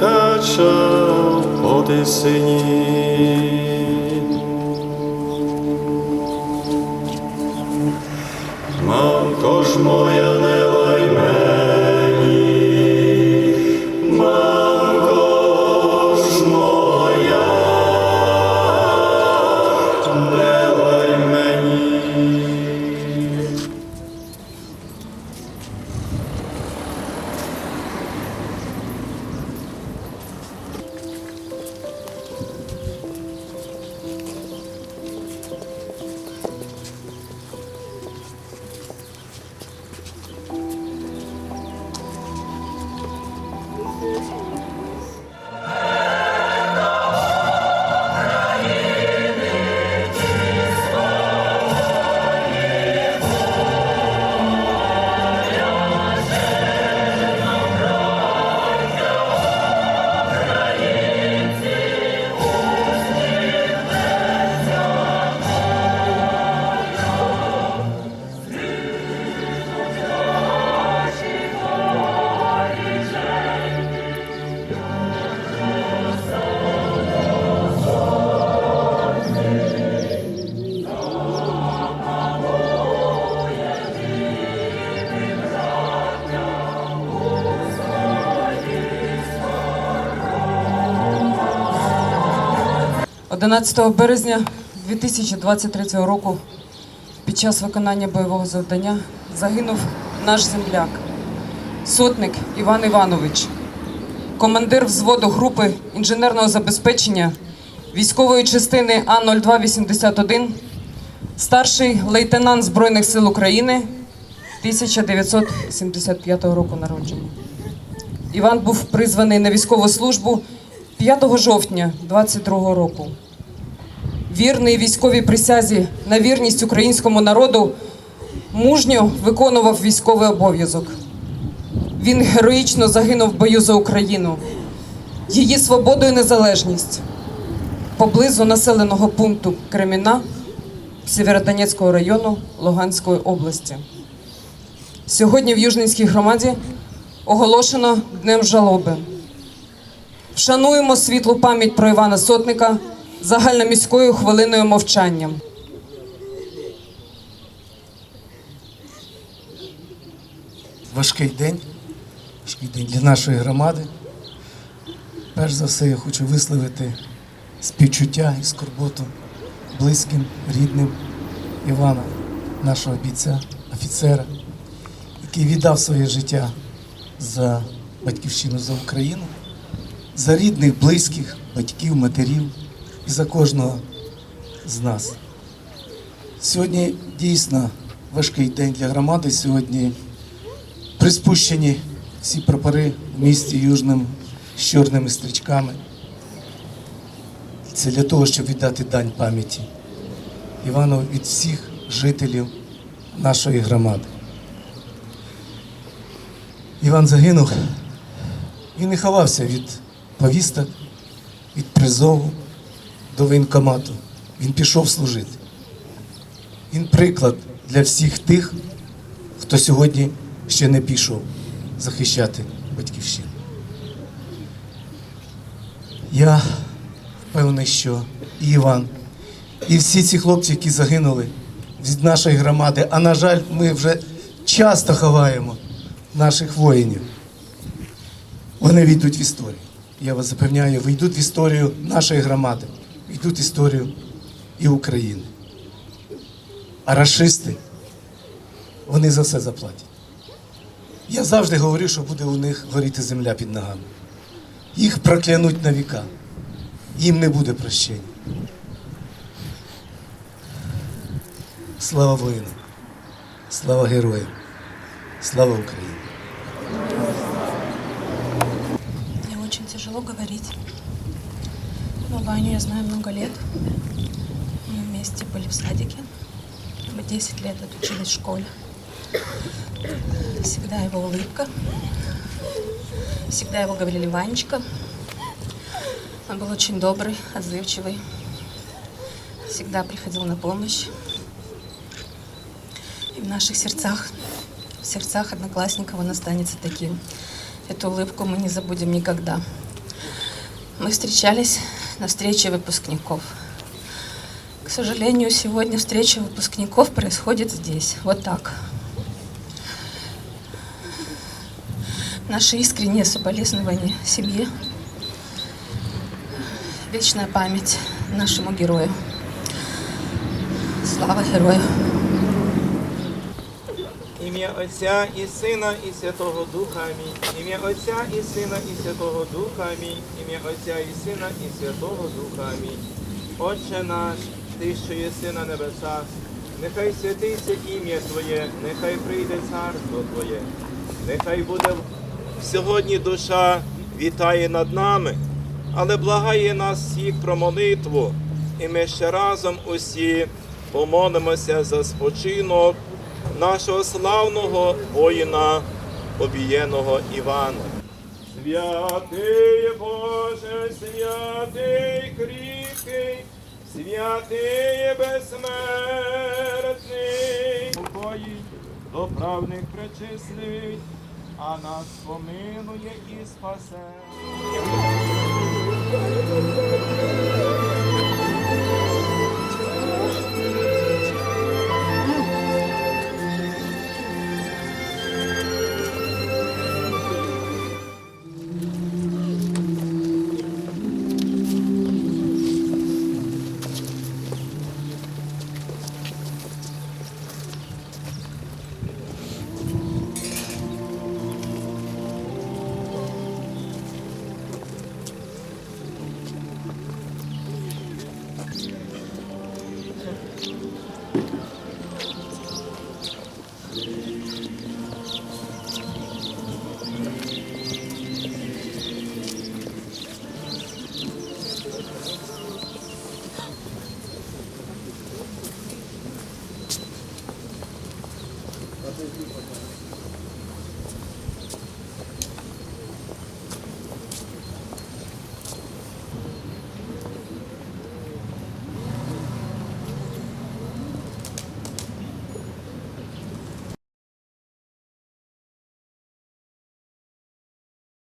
начав поти сині. Мамко ж моя 11 березня 2023 року під час виконання бойового завдання загинув наш земляк, сотник Іван Іванович, командир взводу групи інженерного забезпечення військової частини А-0281, старший лейтенант Збройних сил України 1975 року народження. Іван був призваний на військову службу 5 жовтня 22 року. Вірний військовій присязі на вірність українському народу мужньо виконував військовий обов'язок. Він героїчно загинув в бою за Україну, її свободу і незалежність поблизу населеного пункту Креміна Сєвєродонецького району Луганської області. Сьогодні в Южненській громаді оголошено Днем жалоби. Вшануємо світлу пам'ять про Івана Сотника загальноміською хвилиною мовчання. важкий день, важкий день для нашої громади. Перш за все, я хочу висловити співчуття і скорботу близьким, рідним Івана, нашого бійця, офіцера, який віддав своє життя за батьківщину, за Україну, за рідних, близьких, батьків, матерів і за кожного з нас. Сьогодні дійсно важкий день для громади. Сьогодні приспущені всі прапори в місті Южним з чорними стрічками. Це для того, щоб віддати дань пам'яті Івану від всіх жителів нашої громади. Іван загинув. Він не ховався від повісток, від призову до воєнкомату. Він пішов служити. Він приклад для всіх тих, хто сьогодні ще не пішов захищати батьківщину. Я впевнений, що і Іван, і всі ці хлопці, які загинули від нашої громади, а на жаль, ми вже часто ховаємо наших воїнів. Вони війдуть в історію. Я вас запевняю, війдуть в історію нашої громади, війдуть в історію і України. А расисти, вони за все заплатять. Я завжди говорю, що буде у них горіти земля під ногами. Їх проклянуть на віка. Їм не буде прощення. Слава воїнам, слава героям, слава Україні! Мне очень тяжело говорить. Но Ваню я знаю много лет. Мы вместе были в садике. Мы 10 лет отучились в школе. Всегда его улыбка. Всегда его говорили Ванечка. Он был очень добрый, отзывчивый. Всегда приходил на помощь. И в наших сердцах, в сердцах одноклассников он останется таким. Эту улыбку мы не забудем никогда. Мы встречались на встрече выпускников. К сожалению, сегодня встреча выпускников происходит здесь, вот так. Наши искренние соболезнования семье. Вечная память нашему герою. Слава герою! Ім'я Отця і Сина і Святого Духа Амінь. Ім'я Отця і Сина і Святого Духа Амінь. Ім'я Отця і Сина і Святого Духа Амінь. Отче наш, Ти, що єси на небесах, нехай святиться ім'я Твоє, нехай прийде царство Твоє, нехай буде сьогодні душа вітає над нами, але благає нас всіх про молитву, і ми ще разом усі помолимося за спочинок нашого славного воїна, обієного Івана. Святий Боже, святий кріпкий, святий безсмертний, упокоїть до правних причислить, а нас помилує і спасе.